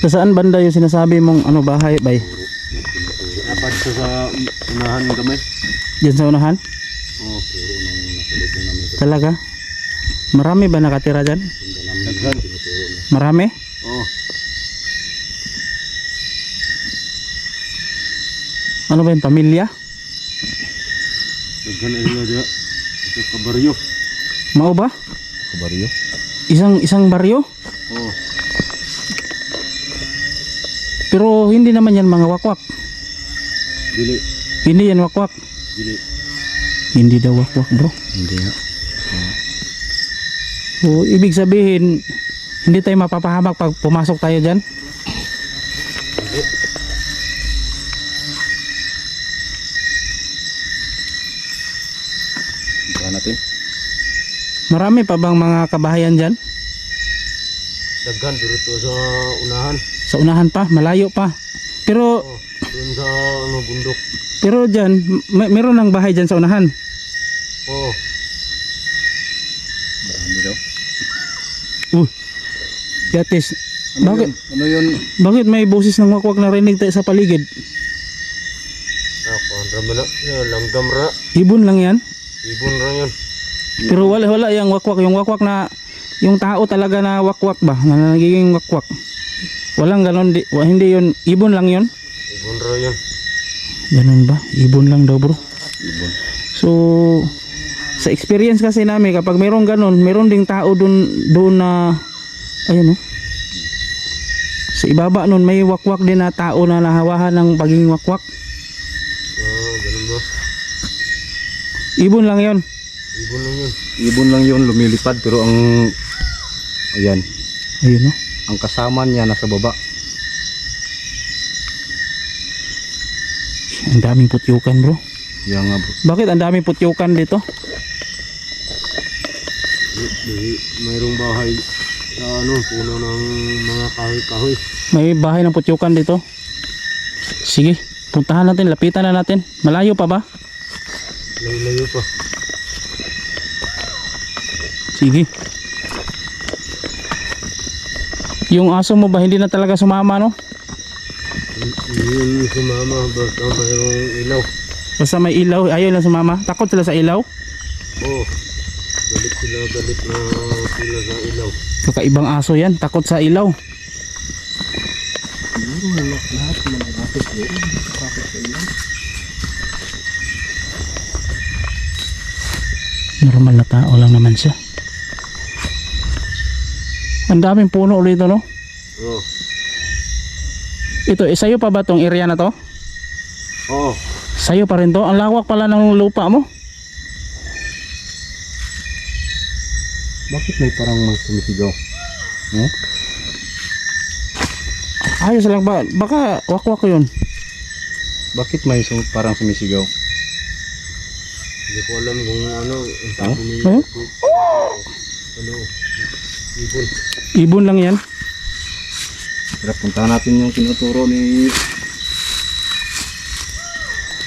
Sa saan banda yung sinasabi mong ano bahay bay? Dapat sa sa unahan gamay. Diyan sa unahan? Oh, nang nasulod na namin. Talaga? Marami ba nakatira dyan? Daghan. Marami? Oh, Ano ba yung pamilya? daghan ay sila diya. Sa kabaryo. Mao ba? Kabaryo? Isang isang baryo? Oh, Pero hindi naman yan mga wakwak. dili. Hindi yan wakwak. Dili. Hindi daw wakwak bro. Hindi nga. So, ibig sabihin, hindi tayo mapapahamak pag pumasok tayo dyan. Ikaw natin. Marami pa bang mga kabahayan dyan? Daghan pero to sa unahan. Sa unahan pa, malayo pa. Pero, Oh, doon sa ano bundok. pero dyan, may, meron ng bahay dyan sa unahan. Oh. Marami daw. Uh, yatis, Ano Bakit? yun? Ano yun? bakit may boses ng wakwak na rinig tayo sa paligid? Ako, ang rama na. Yan, langgam ra. Ibon lang yan. Ibon ra yun. Pero wala wala yung wakwak, yung wakwak na yung tao talaga na wakwak ba, na nagiging wakwak. Walang ganon, di, wa- hindi yun, ibon lang yun. Ibon ra yun. Ganun ba? Ibon lang daw bro. Ibon. So, sa experience kasi namin, kapag mayroong ganon, mayroon ding tao dun, dun na, ayun oh. Sa ibaba nun, may wakwak din na tao na nahawahan ng pagiging wakwak. Ah, ganun ba? Ibon lang yon. Ibon lang yun. Ibon lang yun, lumilipad. Pero ang, ayan, Ayun oh. ang kasama niya nasa baba. Ang daming putyukan bro. Yan nga bro. Bakit ang daming putyukan dito? Mayroong bahay sa ano, puno ng mga kahoy-kahoy. May bahay ng putyukan dito. Sige, puntahan natin, lapitan na natin. Malayo pa ba? Layo-layo pa. Sige. Yung aso mo ba hindi na talaga sumama no? Yun sumama basta mayroong ilaw. Basta may ilaw, ayaw lang sumama. Takot sila sa ilaw. Oh, galit sila, galit na sila sa ilaw. Kakaibang aso yan, takot sa ilaw. Lahat mga bakit sa ilaw? Normal na tao lang naman siya. Ang daming puno dito no? Oh, Ito, eh, sa'yo pa ba tong area na to? oh, Sa'yo pa rin to? Ang lawak pala ng lupa mo. bakit may parang may sumisigaw? Eh? Ayos lang ba? Baka wakwak yun. Bakit may sum parang sumisigaw? Hindi ko alam kung ano, ang sabi ni Huh? ano, ibon. Ibon lang yan. Tara, puntahan natin yung tinuturo ni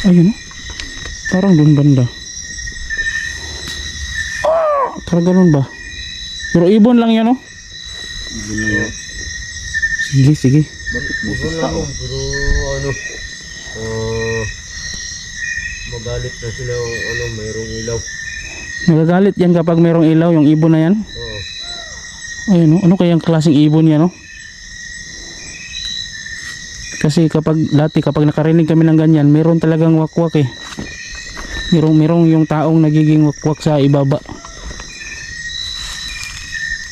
Ayun oh. Parang dun banda. Parang ganun ba? Pero ibon lang yan oh. ibon na yun. Sige, sige. Bakit ibon lang yun, pero ano, ah, magalit na sila kung ano, mayroong ilaw. Nagagalit yan kapag merong ilaw, yung ibon na yan. Oo. Ayun oh. Ano kayang klaseng ibon yan oh? Kasi kapag dati kapag nakarinig kami ng ganyan, meron talagang wakwak eh. Merong merong yung taong nagiging wakwak sa ibaba.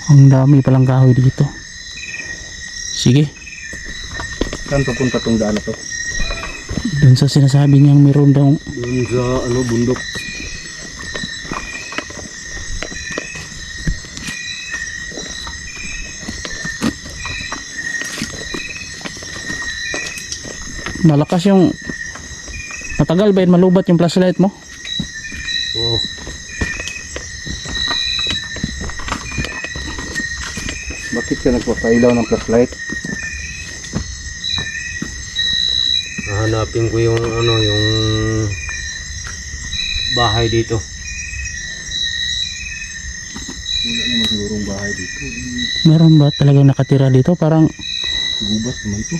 Ang dami palang kahoy dito. Sige, Saan papunta tong daan na to? dun sa sinasabi niyang meron daw Doon sa ano, bundok. Malakas yung matagal ba yun malubat yung flashlight mo? Oo. Bakit ka nagpapailaw ng flashlight? Hahanapin ko yung ano, yung bahay dito. Wala naman sigurong bahay dito. Meron ba talagang nakatira dito? Parang Gubat naman to.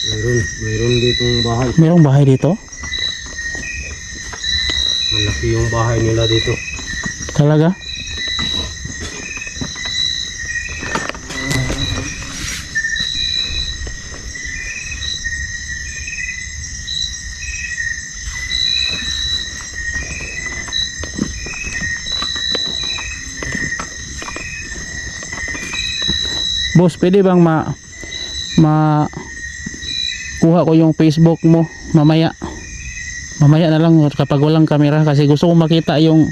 Mayroon, mayroon ditong bahay. Merong bahay dito? Malaki yung bahay nila dito. Talaga? Boss, pwede bang ma ma kuha ko yung Facebook mo mamaya. Mamaya na lang kapag walang kamera kasi gusto ko makita yung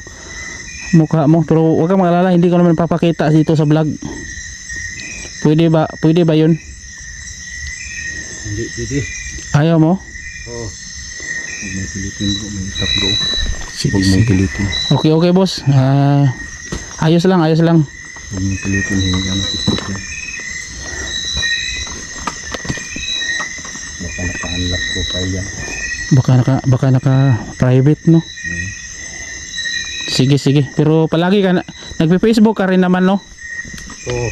mukha mo pero huwag kang magalala hindi ko naman papakita dito sa vlog pwede ba pwede ba yun Hindi, pwede. ayaw mo Oo. Huwag mong pilitin bro. May bro. Huwag mong pilitin. okay okay boss Ah, ayos lang ayos lang Huwag mong pilitin. Hindi tiktok yan. Baka yan. baka naka baka naka private no? Sige sige. Pero palagi ka na- nagpe-facebook ka rin naman no? Oo.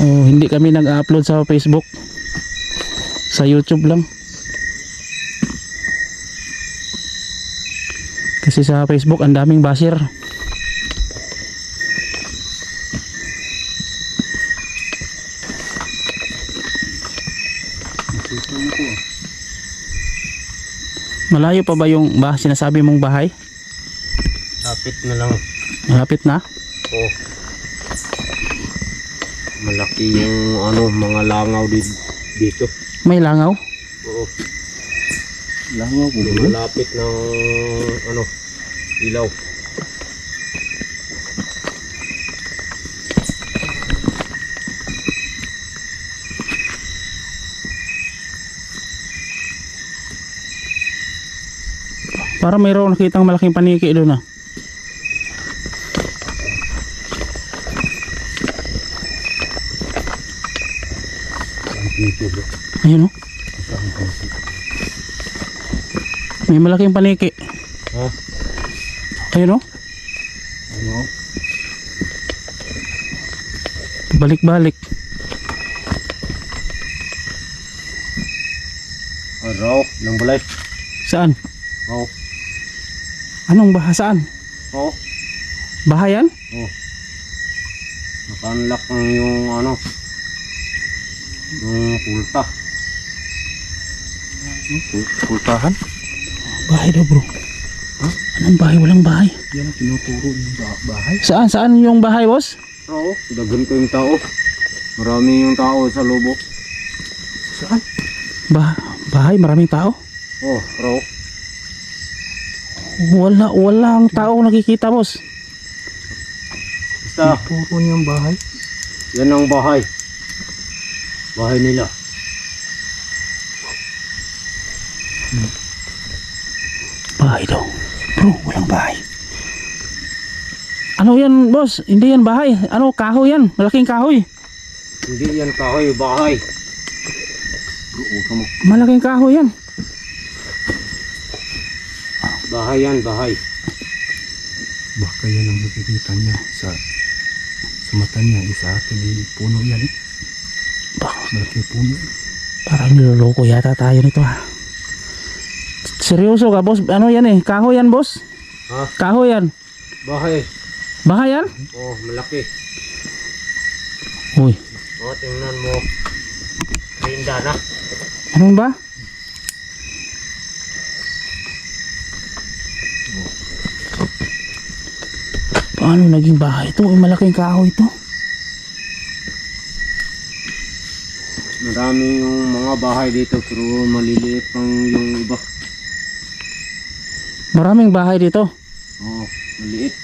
oh, hindi kami nag-upload sa Facebook. Sa YouTube lang. Kasi sa Facebook ang daming basher Nakita mo ko ah. Malayo pa ba yung bah sinasabi mong bahay Lapit na lang. malapit na Oo. Malaki yung ano, mga langaw di- dito. may langaw Oo. Langaw po bro. Malapit ng ano, ilaw. Para mayroon nakitang malaking paniki doon ah ayun oh may malaking paniki Ha? ayun oh Ano? balik-balik Araw, ng balay. saan Oo. Anong baha saan Oo. bahayan Oo. Naka-unlock ng yung ano, yung pulta. Pul- Pultahan? bahay daw bro anong bahay walang bahay Yan ang tinuturo yung ba- bahay. saan saan yung bahay boss Oo. Dagan ko yung tao. Marami yung tao sa lubok. Saan? bah bahay maraming tao Oh, raw. Wala walang tao nakikita boss. Basta, Tinuturo niyang bahay. yan ang bahay. Bahay nila. bahay daw. Bro walang bahay. Ano yan boss? Hindi yan bahay. Ano kahoy yan? Malaking kahoy. Hindi yan kahoy, bahay. Malaking kahoy yan Bahay yan, bahay. Baka yan ang nakikita niya sa sa mata niya. Eh, sa akin eh, puno yan eh. Baka Malaking puno. parang niloloko yata tayo nito ha seryoso ka boss ano yan eh kahoy yan boss Ha? kahoy yan Bahay. bahay yan Oh, malaki. uy Oh, tingnan mo. Rinda na. anong ba paano naging bahay ito Uy, malaking kahoy ito Marami yung mga bahay dito pero maliliit pang yung iba. maraming bahay dito Oh, maliit.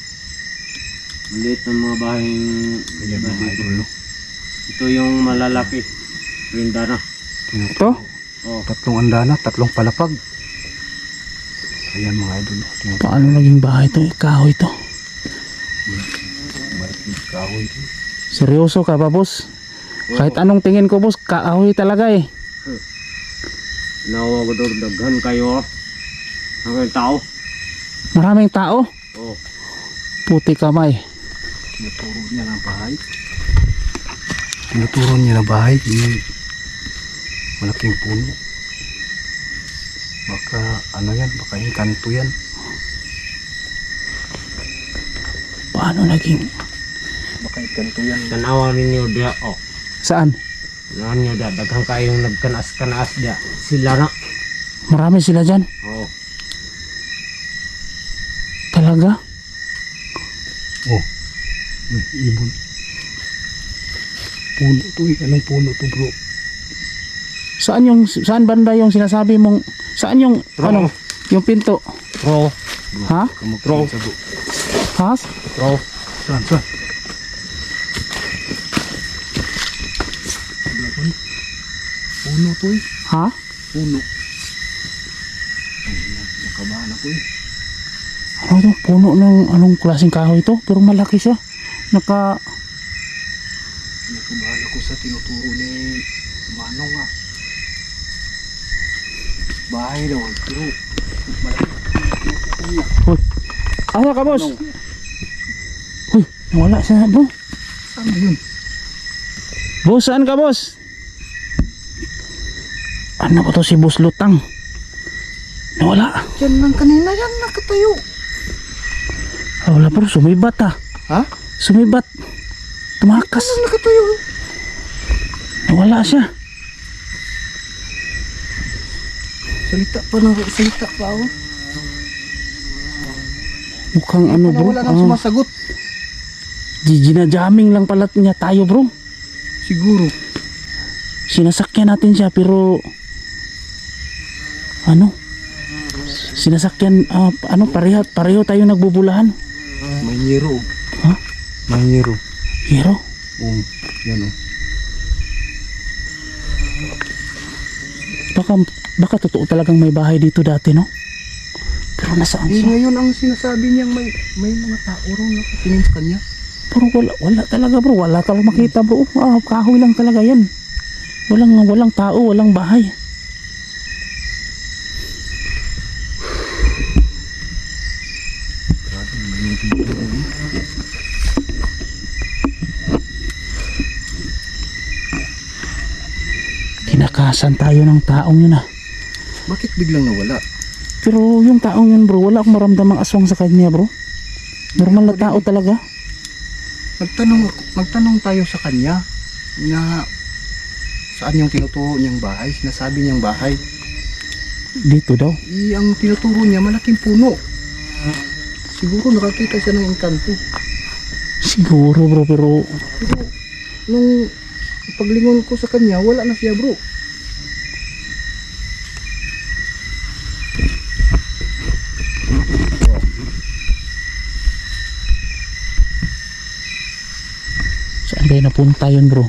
Maliit ang mga bahay Ayan iba mga dito. Ito yung malalaki. Rinda na. ito Oh, Tatlong andana, tatlong palapag. Ayan mga idol. paano naging bahay ito kahoy ito kahoy. seryoso ka ba boss kahit anong tingin ko boss kahoy talaga eh Nawa ko doon daghan kayo. Ang tao. maraming tao Oh, puti kamay Tinuturo niya ng bahay. tinuturo niya na bahay, yung malaking puno. Baka ano yan, baka yung kanto yan. Paano naging... Baka yung kanto yan. Tanawa ninyo dia oh. Saan? Tanawa ninyo dia daghang kayong nagkanas-kanas dia. Sila na. Marami sila dyan. Oh. Talaga? Oh, may ibon. Puno to eh. Anong puno to bro? Saan yung... Saan banda yung sinasabi mong... Saan yung... Bro. Ano? Yung pinto? Bro, Ha? Kamag Bro. sa. Ha? bro. Saan, saan? Wala ko eh. Puno to eh. Ha? Puno. Ay, nakabahan ako eh. Ano to? Puno ng anong klaseng kahoy to? Pero malaki siya. Naka... Nakabahan ako sa tinuturo ni Manong ah. Bahay daw. Pero malaki. Uy. Asa ka, boss? Uy, nawala siya, bro. Saan yun? Boss, saan ka, boss? Ano ba to si Boss Lutang? Nawala. Yan lang kanina yan nakatayo. Ah, wala bro, sumibat ah. Ha? Sumibat. Tumakas. Yan nakatayo. Nawala siya. Salita pa na, salita pa ako. Mukhang ano bro. wala nang ah, sumasagot. ginajaming lang pala niya tayo bro. Siguro. Sinasakyan natin siya pero ano? Sinasakyan ah, ano pareho pareho tayo nagbubulahan. May nyero. Ha? May nyero. Hero, Um, yan o. baka baka totoo talagang may bahay dito dati no? Pero nasaan Eh, siya? ngayon ang sinasabi niyang may may mga tao raw nakatingin sa kanya. Pero wala, wala talaga bro, wala talaga makita bro. Ah, kahoy lang talaga yan. Walang walang tao, walang bahay. Kinakasan tayo ng taong yun ah. Bakit biglang nawala? Pero yung taong yun bro, wala akong maramdamang aswang sa kanya bro. Normal na tao talaga. Nagtanong, nagtanong tayo sa kanya na saan yung tinuturo niyang bahay. Sinasabi niyang bahay. Dito daw. Eh, ang tinuturo niya malaking puno. Siguro nakakita siya ng engkanto. Siguro bro, pero Pero nung paglingon ko sa kanya, wala na siya bro. saan napunta yun bro?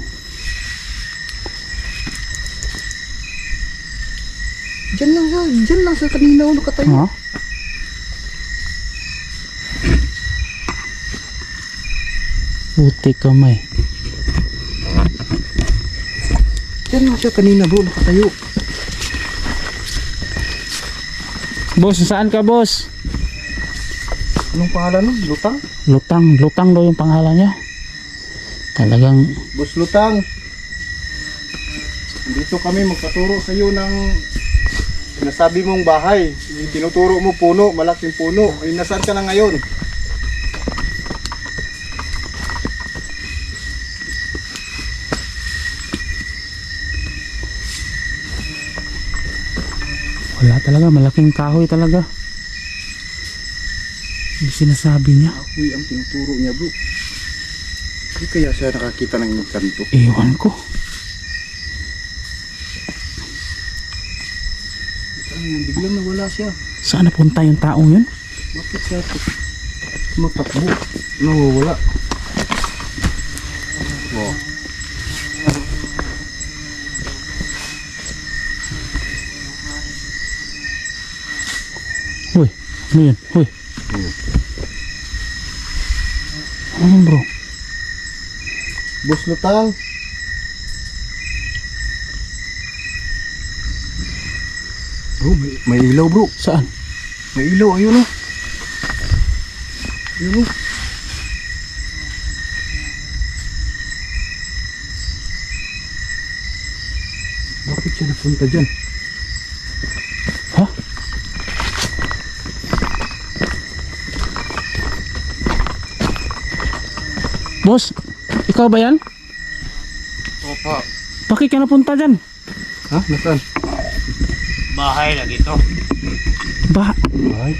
Diyan lang siya, diyan lang sa kanina ako nakatayo. Ha? Puti kamay. Diyan lang siya kanina bro, nakatayo. Boss, saan ka boss? Anong pangalan nun? Lutang? Lutang, Lutang daw yung pangalan niya. Talagang Boss Lutang. Dito kami magpaturo sa iyo ng sinasabi mong bahay. Yung tinuturo mo puno, malaking puno. Ay, nasaan ka na ngayon? wala talaga, malaking kahoy talaga. Yung sinasabi niya. Ako'y ang tinuturo niya bro. Hindi kaya siya nakakita ng kanto. Ewan ko. Ay, biglang nawala siya. Saan napunta yung taong yun? Bakit siya matakbo? Nawawala. Wow. Uy, ano yun? Uy. Ayun. Ano yun bro? Boss Lutang. Bro, may, may ilaw bro. Saan? May ilaw, ayun o. Ayun o. Bakit siya napunta dyan? Ha? Boss, ikaw ba yan? Opo. Bakit ka napunta dyan? Ha? Nasaan? Bahay lagi to. Ba, Ay,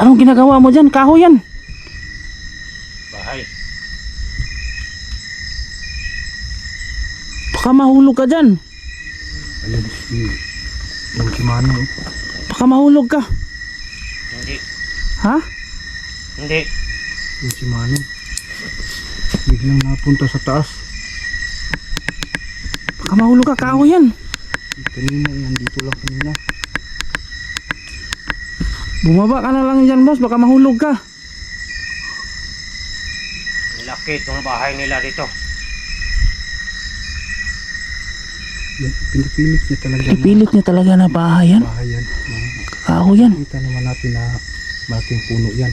anong ginagawa mo dyan? Kahoy yan. Bahay. Baka mahulog ka dyan. ayun si... Yung si Manong. Baka mahulog ka. Hindi. Ha? Hindi. Yung si Manong. Biglang napunta sa taas. Baka mahulog ka. Kahoy yan. Kanina yan, dito lang kanina. Bumaba ka na lang dyan, boss. Baka mahulog ka. Laki itong bahay nila dito. Yan, pinipilit niya talaga na Ipilit niya talaga na bahay yan. bahay yan. Kahoy yan. Kita naman natin na malaking puno yan.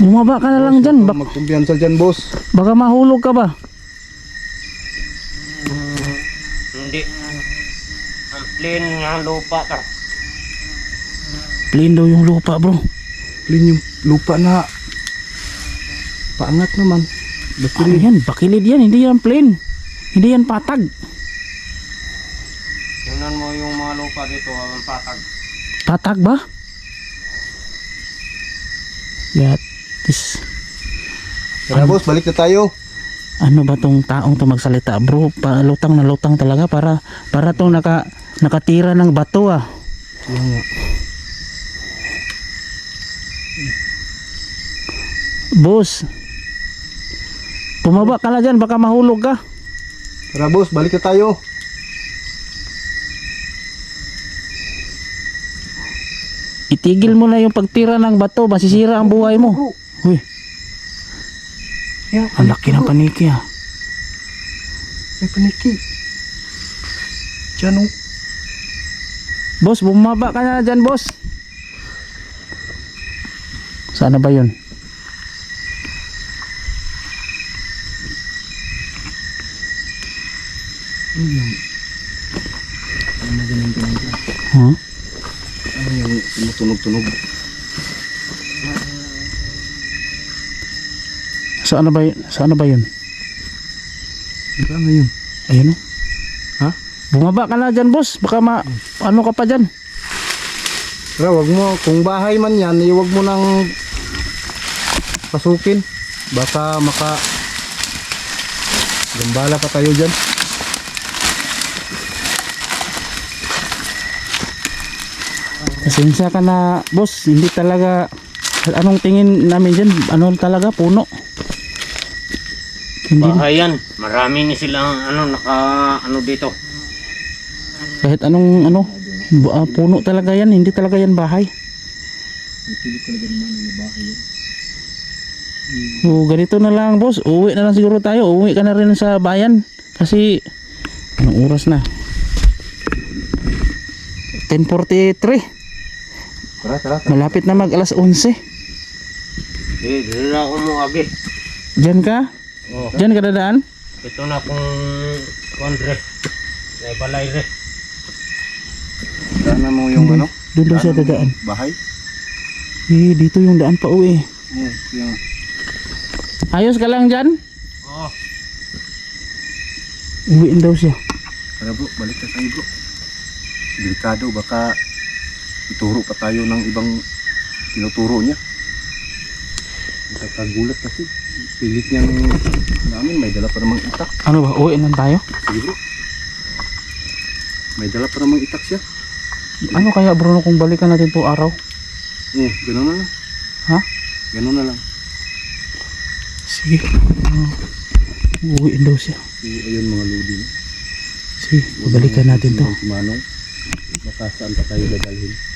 Bumaba ka na lang dyan. Bak- Magkumbiyansa dyan, boss. baka mahulog ka ba? Hindi. Ang plain nga lupa to. Plain daw yung lupa, bro. Clean yung lupa na paangat naman. Ano Bakilid. yan? Bakilid yan. Hindi yan plain. Hindi yan patag. Tingnan mo yung mga lupa dito, ang patag. Patag ba? Yeah, this... Tara, boss, balik na tayo. Ano ba tong taong to magsalita, bro? Pa, lutang na lutang talaga para para tong naka nakatira ng bato ah. Boss. Pumaba ka na dyan, baka mahulog ka. Tara, boss, balik na tayo. Itigil mo na yung pagtira ng bato, masisira ang buhay mo. Uy, Yan, ang laki ng paniki ah. May paniki. Diyan, oh. Boss, bumaba ka na dyan, boss. Sana ba yun? Ano yung... Ano ganun dyan? Huh? Ano yung tumutunog-tunog? Saan na ba yun? Saan na ba yun? Ano yun? Ayun oh. Ha? Bumaba ka na dyan, boss. Baka ma... Ano ka pa dyan? Tara, wag mo, kung bahay man yan, eh, wag mo nang pasukin. Baka maka gambala pa tayo dyan. Pasensya ka na, boss. Hindi talaga... Anong tingin namin dyan? Ano talaga? Puno. Hindi, Bahay yan. Marami ni silang ano, naka ano dito. kahit anong ano, ah, puno talaga yan. Hindi talaga yan bahay. O ganito na lang boss, uwi na lang siguro tayo. Uwi ka na rin sa bayan. Kasi, anong oras na? 10.43. Tara, tara, tara. Malapit na mag alas 11. Eh, dito na ako mo agi. Diyan ka? Oh, Diyan ka dadaan? ito na kung kondre. May balay re. Daanan mo yung ano? Doon daw siya dadaan. Bahay? Eh, dito yung daan pa uwi. Oo, yung... Ayos ka lang dyan? Oh, Uwiin daw siya. Tara bro, balik na tayo bro. Delikado, baka ituro pa tayo ng ibang tinuturo niya. Nakakagulat kasi. Pilit niyang namin, may dala pa namang itak. Ano ba, uwi lang tayo? Sige bro. May dala pa namang itak siya. Ano kaya Bruno kung balikan natin to araw? Oo, ganun na lang. Ha? Ganun na lang. Sige. Uh, uwiin daw siya. Sige, ayun mga lodi. Sige, balikan natin to. Manong. Baka saan pa tayo dadalhin.